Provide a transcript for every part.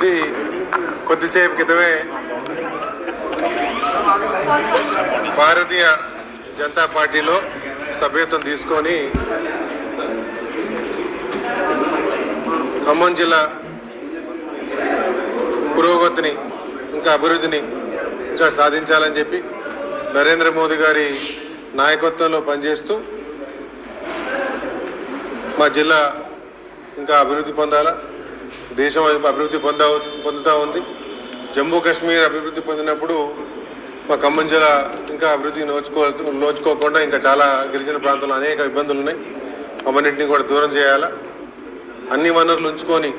కొద్ది కొద్దిసేపు క్రితమే భారతీయ జనతా పార్టీలో సభ్యత్వం తీసుకొని ఖమ్మం జిల్లా పురోగతిని ఇంకా అభివృద్ధిని ఇంకా సాధించాలని చెప్పి నరేంద్ర మోదీ గారి నాయకత్వంలో పనిచేస్తూ మా జిల్లా ఇంకా అభివృద్ధి పొందాలా. దేశం అభివృద్ధి పొంద పొందుతూ ఉంది. జమ్మూ కాశ్మీర్ అభివృద్ధి పొందినప్పుడు మా ఖమ్మం జిల్లా ఇంకా అభివృద్ధి నోచుకో నోచుకోకుండా ఇంకా చాలా గిరిజన ప్రాంతాల్లో అనేక ఇబ్బందులు ఉన్నాయి. అవన్నింటినీ కూడా దూరం చేయాలా. అన్ని వనరులు ఉంచుకొని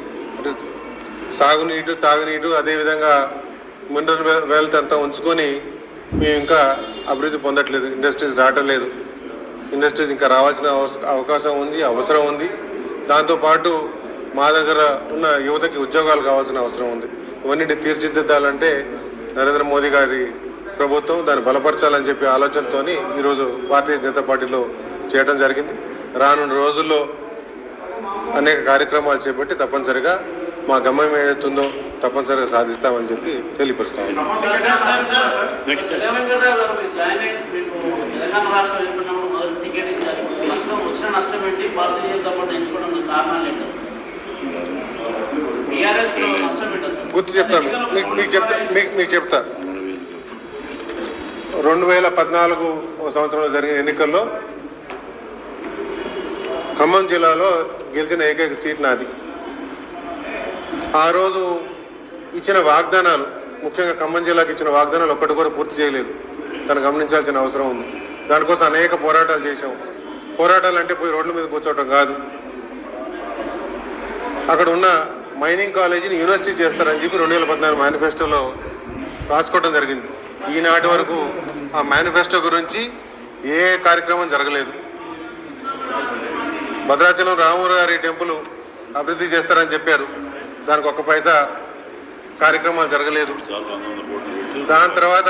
సాగునీటు తాగునీటు అదేవిధంగా మినరల్ వెల్త్ అంతా ఉంచుకొని మేము ఇంకా అభివృద్ధి పొందట్లేదు. ఇండస్ట్రీస్ రావట్లేదు. ఇండస్ట్రీస్ ఇంకా రావాల్సిన అవకాశం ఉంది అవసరం ఉంది. దాంతోపాటు మా దగ్గర ఉన్న యువతకి ఉద్యోగాలు కావాల్సిన అవసరం ఉంది. ఇవన్నీ తీర్చిదిద్దాలంటే నరేంద్ర మోదీ గారి ప్రభుత్వం దాన్ని బలపరచాలని చెప్పి ఆలోచనతోని ఈరోజు భారతీయ జనతా పార్టీలో చేయడం జరిగింది. రానున్న రోజుల్లో అనేక కార్యక్రమాలు చేపట్టి తప్పనిసరిగా మా గమ్యం ఏదైతుందో తప్పనిసరిగా సాధిస్తామని చెప్పి తెలియపరుస్తాం నష్టం వచ్చిన నష్టం ఏంటి? భారతీయ జనతా పార్టీ ఎంచుకోవడం కారణాలు ఏంటి టీఆర్ఎస్లో నష్టం ఏంటి అసలు? గుర్తు చెప్తా మీకు మీకు చెప్తా మీకు మీకు చెప్తా. రెండు వేల పద్నాలుగు సంవత్సరంలో జరిగిన ఎన్నికల్లో ఖమ్మం జిల్లాలో గెలిచిన ఏకైక సీట్ నాది. ఆ రోజు ఇచ్చిన వాగ్దానాలు ముఖ్యంగా ఖమ్మం జిల్లాకి ఇచ్చిన వాగ్దానాలు ఒక్కటి కూడా పూర్తి చేయలేదు. తను గమనించాల్సిన అవసరం ఉంది. దానికోసం అనేక పోరాటాలు చేశాం. పోరాటాలు అంటే పోయి రోడ్ల మీద కూర్చోవటం కాదు. అక్కడ ఉన్న మైనింగ్ కాలేజీని యూనివర్సిటీ చేస్తారని చెప్పి రెండు వేల పద్నాలుగు మేనిఫెస్టోలో రాసుకోవడం జరిగింది. ఈనాటి వరకు ఆ మేనిఫెస్టో గురించి ఏ కార్యక్రమం జరగలేదు. భద్రాచలం రామూరు గారి టెంపుల్ అభివృద్ధి చేస్తారని చెప్పారు. దానికి ఒక్క పైసా కార్యక్రమాలు జరగలేదు. దాని తర్వాత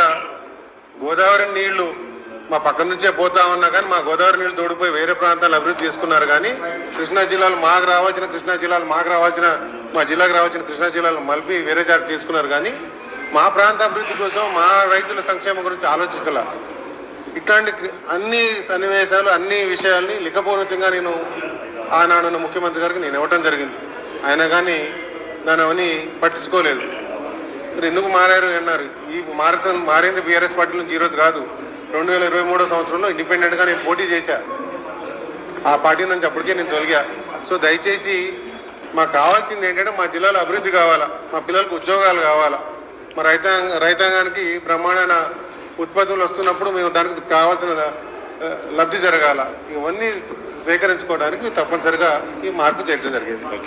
గోదావరి నీళ్ళు మా పక్క నుంచే పోతా ఉన్నా కానీ మా గోదావరి నీళ్ళు తోడిపోయి వేరే ప్రాంతాలు అభివృద్ధి చేసుకున్నారు కానీ కృష్ణా జిల్లాలో మాకు రావాల్సిన కృష్ణా జిల్లాలో మాకు రావాల్సిన మా జిల్లాకు రావాల్సిన కృష్ణా జిల్లాలో మలిపి వేరే చాటు తీసుకున్నారు కానీ మా ప్రాంత అభివృద్ధి కోసం మా రైతుల సంక్షేమం గురించి ఆలోచిస్తలా. ఇట్లాంటి అన్ని సన్నివేశాలు అన్ని విషయాల్ని లిఖపూర్వకంగా నేను ఆనాడున్న ముఖ్యమంత్రి గారికి నేను ఇవ్వటం జరిగింది. ఆయన కానీ దాని అవన్నీ పట్టించుకోలేదు. ఎందుకు మారారు అన్నారు? ఈ మారటం మారింది బీఆర్ఎస్ పార్టీ నుంచి ఈరోజు కాదు. రెండు వేల ఇరవై మూడో సంవత్సరంలో ఇండిపెండెంట్గా నేను పోటీ చేశా. ఆ పార్టీ నుంచి అప్పటికే నేను తొలిగా. సో దయచేసి మాకు కావాల్సింది ఏంటంటే మా జిల్లాలో అభివృద్ధి కావాలా మా పిల్లలకు ఉద్యోగాలు కావాలా. మా రైతాంగ రైతాంగానికి బ్రహ్మాండమైన ఉత్పత్తులు వస్తున్నప్పుడు మేము దానికి కావాల్సిన లబ్ధి జరగాల. ఇవన్నీ సేకరించుకోవడానికి తప్పనిసరిగా ఈ మార్పు చేయడం జరిగింది.